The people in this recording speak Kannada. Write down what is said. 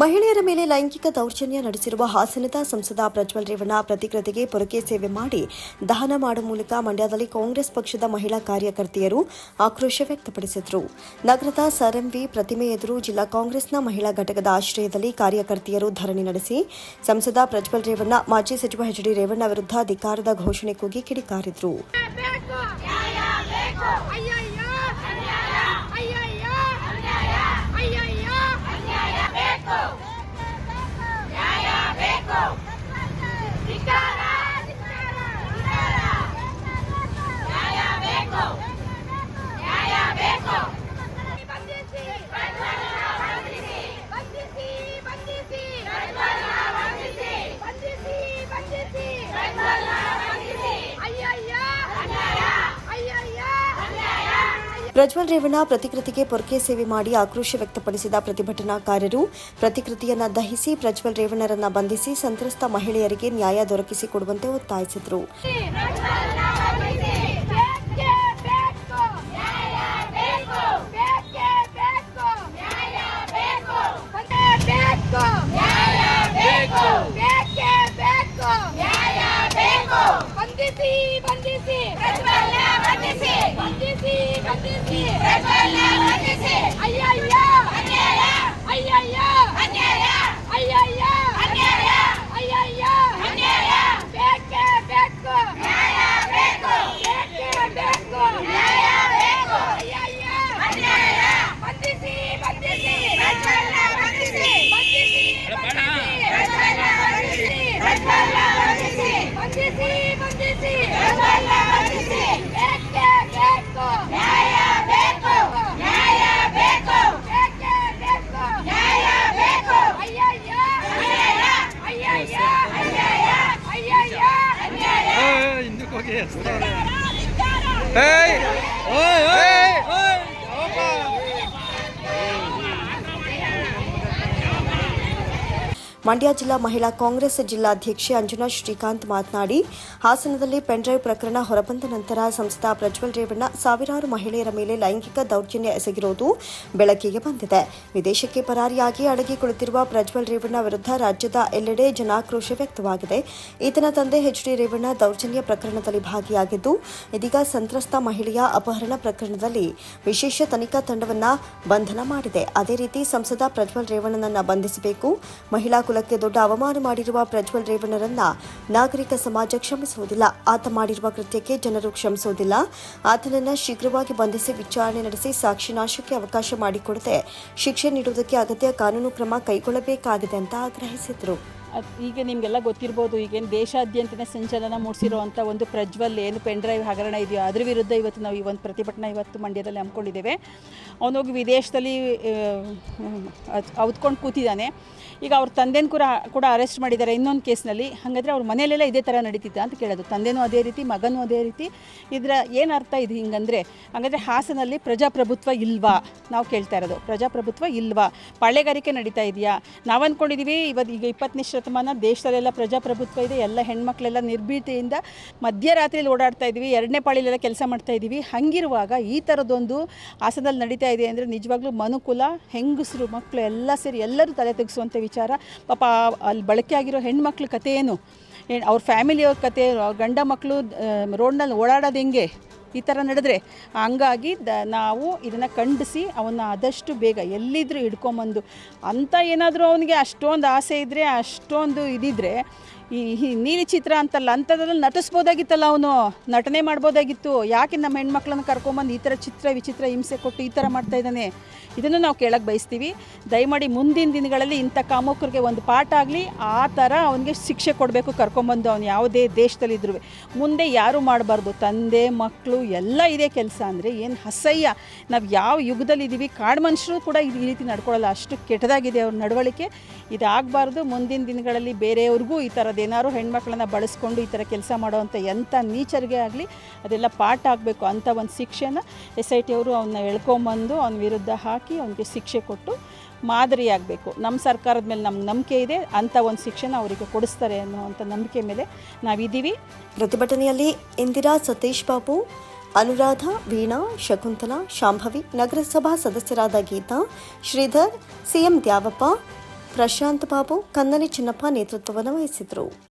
ಮಹಿಳೆಯರ ಮೇಲೆ ಲೈಂಗಿಕ ದೌರ್ಜನ್ಯ ನಡೆಸಿರುವ ಹಾಸನದ ಸಂಸದ ಪ್ರಜ್ವಲ್ ರೇವಣ್ಣ ಪ್ರತಿಕೃತಿಗೆ ಪೊರಕೆ ಸೇವೆ ಮಾಡಿ ದಹನ ಮಾಡುವ ಮೂಲಕ ಮಂಡ್ಯದಲ್ಲಿ ಕಾಂಗ್ರೆಸ್ ಪಕ್ಷದ ಮಹಿಳಾ ಕಾರ್ಯಕರ್ತೆಯರು ಆಕ್ರೋಶ ವ್ಯಕ್ತಪಡಿಸಿದರು. ನಗರದ ಸರ್ಎಂವಿ ಪ್ರತಿಮೆ ಎದುರು ಜಿಲ್ಲಾ ಕಾಂಗ್ರೆಸ್ನ ಮಹಿಳಾ ಘಟಕದ ಆಶ್ರಯದಲ್ಲಿ ಕಾರ್ಯಕರ್ತೆಯರು ಧರಣಿ ನಡೆಸಿ ಸಂಸದ ಪ್ರಜ್ವಲ್ ರೇವಣ್ಣ, ಮಾಜಿ ಸಚಿವ ಎಚ್ ಡಿ ರೇವಣ್ಣ ವಿರುದ್ಧ ಅಧಿಕಾರದ ಘೋಷಣೆ ಕೂಗಿ ಕಿಡಿಕಾರಿದರು. ಪ್ರಜ್ವಲ್ ರೇವಣ್ಣ ಪ್ರತಿಕೃತಿಗೆ ಪೊರ್ಕೆ ಸೇವೆ ಮಾಡಿ ಆಕ್ರೋಶ ವ್ಯಕ್ತಪಡಿಸಿದ ಪ್ರತಿಭಟನಾಕಾರರು, ಪ್ರತಿಕೃತಿಯನ್ನು ದಹಿಸಿ ಪ್ರಜ್ವಲ್ ರೇವಣ್ಣರನ್ನ ಬಂಧಿಸಿ ಸಂತ್ರಸ್ತ ಮಹಿಳೆಯರಿಗೆ ನ್ಯಾಯ ದೊರಕಿಸಿಕೊಡುವಂತೆ ಒತ್ತಾಯಿಸಿದರು. ಬಂಧಿಸಿ Hey! ಮಂಡ್ಯ ಜಿಲ್ಲಾ ಮಹಿಳಾ ಕಾಂಗ್ರೆಸ್ ಜಿಲ್ಲಾಧ್ಯಕ್ಷೆ ಅಂಜನಾ ಶ್ರೀಕಾಂತ್ ಮಾತನಾಡಿ, ಹಾಸನದಲ್ಲಿ ಪೆನ್ಡ್ರೈವ್ ಪ್ರಕರಣ ಹೊರಬಂದ ನಂತರ ಸಂಸದ ಪ್ರಜ್ವಲ್ ರೇವಣ್ಣ ಸಾವಿರಾರು ಮಹಿಳೆಯರ ಮೇಲೆ ಲೈಂಗಿಕ ದೌರ್ಜನ್ಯ ಎಸಗಿರುವುದು ಬೆಳಕಿಗೆ ಬಂದಿದೆ. ವಿದೇಶಕ್ಕೆ ಪರಾರಿಯಾಗಿ ಅಡಗಿ ಕುಳಿತಿರುವ ಪ್ರಜ್ವಲ್ ರೇವಣ್ಣ ವಿರುದ್ಧ ರಾಜ್ಯದ ಎಲ್ಲೆಡೆ ಜನಾಕ್ರೋಶ ವ್ಯಕ್ತವಾಗಿದೆ. ಈತನ ತಂದೆ ಎಚ್ ಡಿ ರೇವಣ್ಣ ದೌರ್ಜನ್ಯ ಪ್ರಕರಣದಲ್ಲಿ ಭಾಗಿಯಾಗಿದ್ದು, ಇದೀಗ ಸಂತ್ರಸ್ತ ಮಹಿಳೆಯ ಅಪಹರಣ ಪ್ರಕರಣದಲ್ಲಿ ವಿಶೇಷ ತನಿಖಾ ತಂಡವನ್ನು ಬಂಧನ ಮಾಡಿದೆ. ಅದೇ ರೀತಿ ಸಂಸದ ಪ್ರಜ್ವಲ್ ರೇವಣ್ಣನನ್ನ ಬಂಧಿಸಬೇಕು, ಮಹಿಳಾ ಕುಲಕ್ಕೆ ದೊಡ್ಡ ಅವಮಾನ ಮಾಡಿರುವ ಪ್ರಜ್ವಲ್ ರೇವಣ್ಣರನ್ನ ನಾಗರಿಕ ಸಮಾಜ ಕ್ಷಮಿಸುವುದಿಲ್ಲ. ಆತ ಮಾಡಿರುವ ಕೃತ್ಯಕ್ಕೆ ಜನರು ಕ್ಷಮಿಸುವುದಿಲ್ಲ. ಆತನನ್ನ ಶೀಘ್ರವಾಗಿ ಬಂಧಿಸಿ ವಿಚಾರಣೆ ನಡೆಸಿ ಸಾಕ್ಷಿ ನಾಶಕ್ಕೆ ಅವಕಾಶ ಮಾಡಿಕೊಡದೆ ಶಿಕ್ಷೆ ನೀಡುವುದಕ್ಕೆ ಅಗತ್ಯ ಕಾನೂನು ಕ್ರಮ ಕೈಗೊಳ್ಳಬೇಕಾಗಿದೆ ಅಂತ ಆಗ್ರಹಿಸಿದರು. ಈಗ ನಿಮಗೆಲ್ಲ ಗೊತ್ತಿರ್ಬೋದು, ಈಗೇನು ದೇಶಾದ್ಯಂತನೇ ಸಂಚಲನ ಮೂಡಿಸಿರುವಂಥ ಒಂದು ಪ್ರಜ್ವಲ್ ಏನು ಪೆನ್ ಡ್ರೈವ್ ಹಗರಣ ಇದೆಯೋ ಅದ್ರ ವಿರುದ್ಧ ಇವತ್ತು ನಾವು ಈ ಒಂದು ಪ್ರತಿಭಟನೆ ಇವತ್ತು ಮಂಡ್ಯದಲ್ಲಿ ಹಮ್ಮಿಕೊಂಡಿದ್ದೇವೆ. ಅವನೋಗಿ ವಿದೇಶದಲ್ಲಿ ಔದ್ಕೊಂಡು ಕೂತಿದ್ದಾನೆ. ಈಗ ಅವ್ರ ತಂದೆನ ಕೂಡ ಕೂಡ ಅರೆಸ್ಟ್ ಮಾಡಿದ್ದಾರೆ ಇನ್ನೊಂದು ಕೇಸ್ನಲ್ಲಿ. ಹಾಗಾದರೆ ಅವ್ರ ಮನೆಯಲ್ಲೆಲ್ಲ ಇದೇ ಥರ ನಡೀತಿದ್ದ ಅಂತ ಕೇಳೋದು. ತಂದೆನೂ ಅದೇ ರೀತಿ, ಮಗನೂ ಅದೇ ರೀತಿ. ಇದರ ಏನು ಅರ್ಥ ಇದು ಹಿಂಗಂದರೆ, ಹಾಗಾದರೆ ಹಾಸನಲ್ಲಿ ಪ್ರಜಾಪ್ರಭುತ್ವ ಇಲ್ವಾ? ನಾವು ಕೇಳ್ತಾ ಇರೋದು, ಪ್ರಜಾಪ್ರಭುತ್ವ ಇಲ್ವಾ? ಪಾಳೆಗಾರಿಕೆ ನಡೀತಾ ಇದೆಯಾ? ನಾವು ಅಂದ್ಕೊಂಡಿದ್ದೀವಿ ಇವತ್ತು ಈಗ ಇಪ್ಪತ್ತನೇ ಶತಮಾನ ದೇಶದಲ್ಲೆಲ್ಲ ಪ್ರಜಾಪ್ರಭುತ್ವ ಇದೆ, ಎಲ್ಲ ಹೆಣ್ಮಕ್ಳೆಲ್ಲ ನಿರ್ಭೀತಿಯಿಂದ ಮಧ್ಯರಾತ್ರಿಯಲ್ಲಿ ಓಡಾಡ್ತಾ ಇದ್ದೀವಿ, ಎರಡನೇ ಪಾಳಿಲೆಲ್ಲ ಕೆಲಸ ಮಾಡ್ತಾ ಇದ್ದೀವಿ. ಹಂಗಿರುವಾಗ ಈ ಥರದೊಂದು ಹಾಸನದಲ್ಲಿ ನಡೀತಾ ಇದೆ ಅಂದರೆ ನಿಜವಾಗ್ಲೂ ಮನುಕುಲ, ಹೆಂಗಸರು ಮಕ್ಕಳು ಎಲ್ಲ ಸೇರಿ ಎಲ್ಲರೂ ತಲೆ ತೆಗೆಸುವಂಥ ವಿಚಾರ. ಪಾಪ ಅಲ್ಲಿ ಬಳಕೆ ಆಗಿರೋ ಹೆಣ್ಮಕ್ಳ ಕಥೆ ಏನ್- ಅವ್ರ ಫ್ಯಾಮಿಲಿಯವ್ರ ಕತೆ, ಗಂಡ ಮಕ್ಕಳು ರೋಡ್ನಲ್ಲಿ ಓಡಾಡೋದು ಹೆಂಗೆ? ಈ ಥರ ನಡೆದ್ರೆ ಹಂಗಾಗಿ ದ ನಾವು ಇದನ್ನು ಖಂಡಿಸಿ ಅವನ್ನ ಆದಷ್ಟು ಬೇಗ ಎಲ್ಲಿದ್ದರೂ ಹಿಡ್ಕೊಂಬಂದು ಅಂಥ ಏನಾದರೂ ಅವನಿಗೆ ಅಷ್ಟೊಂದು ಆಸೆ ಇದ್ದರೆ ಅಷ್ಟೊಂದು ಇದಿದ್ರೆ ಈ ನೀಲಿ ಚಿತ್ರ ಅಂತಲ್ಲ ಅಂಥದ್ರಲ್ಲಿ ನಟಿಸ್ಬೋದಾಗಿತ್ತಲ್ಲ ಅವನು. ನಟನೆ ಮಾಡ್ಬೋದಾಗಿತ್ತು. ಯಾಕೆ ನಮ್ಮ ಹೆಣ್ಮಕ್ಳನ್ನ ಕರ್ಕೊಂಬಂದು ಈ ಥರ ಚಿತ್ರ, ವಿಚಿತ್ರ ಹಿಂಸೆ ಕೊಟ್ಟು ಈ ಥರ ಮಾಡ್ತಾ ಇದ್ದಾನೆ? ಇದನ್ನು ನಾವು ಕೇಳಕ್ಕೆ ಬಯಸ್ತೀವಿ. ದಯಮಾಡಿ ಮುಂದಿನ ದಿನಗಳಲ್ಲಿ ಇಂಥ ಕಾಮುಕರಿಗೆ ಒಂದು ಪಾಠ ಆಗಲಿ, ಆ ಥರ ಅವನಿಗೆ ಶಿಕ್ಷೆ ಕೊಡಬೇಕು ಕರ್ಕೊಂಬಂದು ಅವನು ಯಾವುದೇ ದೇಶದಲ್ಲಿದ್ದರೂ ಮುಂದೆ ಯಾರು ಮಾಡಬಾರ್ದು? ತಂದೆ, ಮಕ್ಕಳು, ಎಲ್ಲ ಇದೇ ಕೆಲಸ ಅಂದರೆ ಏನು ಅಸಹ್ಯ. ನಾವು ಯಾವ ಯುಗದಲ್ಲಿದ್ದೀವಿ, ಕಾಡು ಮನುಷ್ಯರು ಕೂಡ ಈ ರೀತಿ ನಡ್ಕೊಳ್ಳಲ್ಲ. ಅಷ್ಟು ಕೆಟ್ಟದಾಗಿದೆ ಅವ್ರ ನಡವಳಿಕೆ. ಇದಾಗಬಾರ್ದು. ಮುಂದಿನ ದಿನಗಳಲ್ಲಿ ಬೇರೆಯವ್ರಿಗೂ ಈ ಥರದ್ದೇನಾದ್ರು ಹೆಣ್ಮಕ್ಳನ್ನ ಬಳಸ್ಕೊಂಡು ಈ ಥರ ಕೆಲಸ ಮಾಡೋವಂಥ ಎಂಥ ನೀಚರಿಗೆ ಆಗಲಿ ಅದೆಲ್ಲ ಪಾಠ ಆಗಬೇಕು ಅಂಥ ಒಂದು ಶಿಕ್ಷೆನ ಎಸ್ ಐ ಟಿ ಅವರು ಅವನ್ನ ಎಳ್ಕೊಂಬಂದು ಅವನ ವಿರುದ್ಧ ಹಾಕಿ ಅವನಿಗೆ ಶಿಕ್ಷೆ ಕೊಟ್ಟು ಮಾದರಿಯಾಗಬೇಕು ನಮ್ಮ ಸರ್ಕಾರದ ಮೇಲೆ ನಮ್ಗೆ ನಂಬಿಕೆ ಇದೆ, ಅಂಥ ಒಂದು ಶಿಕ್ಷಣ ಅವರಿಗೆ ಕೊಡಿಸ್ತಾರೆ ಅನ್ನುವಂಥ ನಂಬಿಕೆ ಮೇಲೆ ನಾವಿದ್ದೀವಿ. ಪ್ರತಿಭಟನೆಯಲ್ಲಿ ಇಂದಿರಾ ಸತೀಶ್ ಬಾಬು, ಅನುರಾಧ, ವೀಣಾ, ಶಕುಂತಲಾ, ಶಾಂಭವಿ, ನಗರಸಭಾ ಸದಸ್ಯರಾದ ಗೀತಾ, ಶ್ರೀಧರ್, ಸಿಎಂ ದ್ಯಾವಪ್ಪ ಪ್ರಶಾಂತ್ ಬಾಬು ಕನ್ನನಿ ಚಿನ್ನಪ್ಪ ನೇತೃತ್ವವನ್ನು ವಹಿಸಿದರು